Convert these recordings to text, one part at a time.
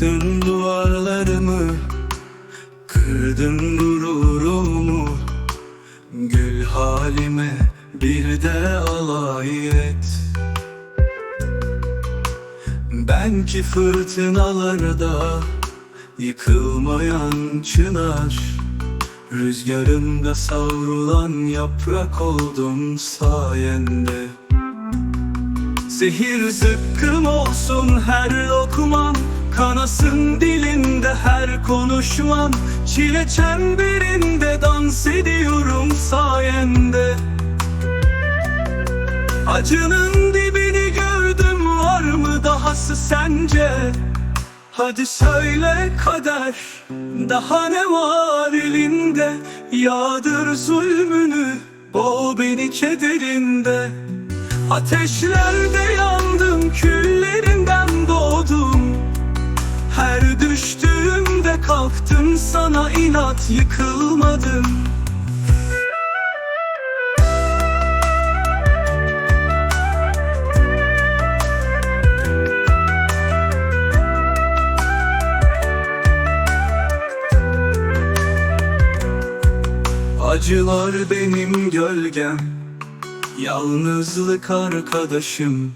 duvarlarımı Kırdın gururumu. Gül halime bir de alay et. Ben ki fırtınalarda Yıkılmayan çınar Rüzgarında savrulan yaprak oldum sayende. Zehir zıkkım olsun her lokman Kanasın dilinde her konuşman Çile çemberinde dans ediyorum sayende. Acının dibini gördüm var mı dahası sence? Hadi söyle kader Daha ne var elinde? Yağdır zulmünü Boğ beni kederinde. Ateşlerde yandım Küllerinden doğdum Her düştüğümde kalktım Sana inat yıkılmadım. Acılar benim gölgem Yalnızlık arkadaşım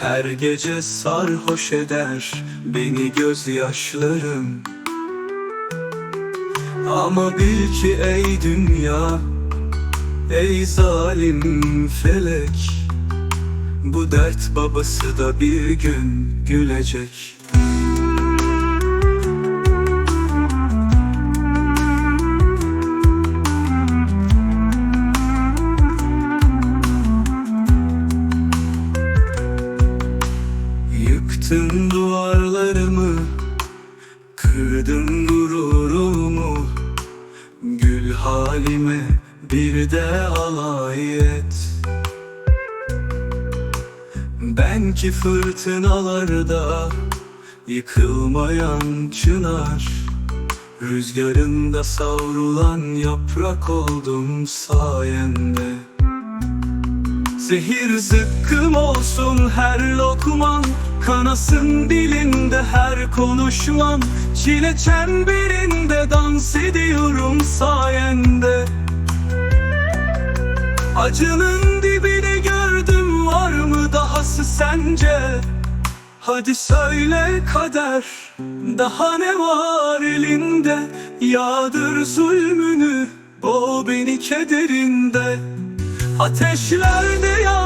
Her gece sarhoş eder Beni gözyaşlarım. Ama bil ki ey dünya Ey zalim felek Bu dert babası da bir gün gülecek Yıktın duvarlarımı Kırdın gururumu. Gül halime bir de alay et. Ben ki fırtınalarda Yıkılmayan çınar Rüzgarında savrulan yaprak oldum sayende. Zehir zıkkım olsun her lokman Kanasın dilinde her konuşman Çile çemberinde dans ediyorum sayende. Acının dibini gördüm var mı dahası sence? Hadi söyle kader Daha ne var elinde? Yağdır zulmünü Boğ beni kederinde. Ateşlerde yandım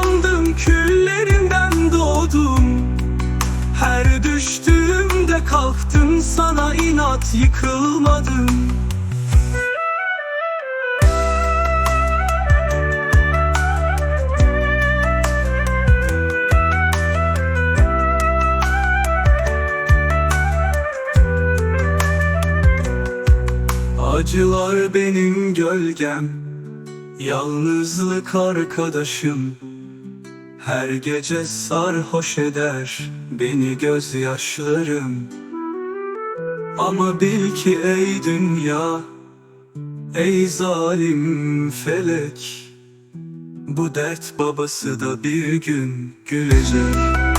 kalktım Sana inat yıkılmadım Acılar benim gölgem Yalnızlık arkadaşım Her gece sarhoş eder Beni gözyaşlarım. Ama bil ki ey dünya Ey zalim felek Bu dert babası da bir gün gülecek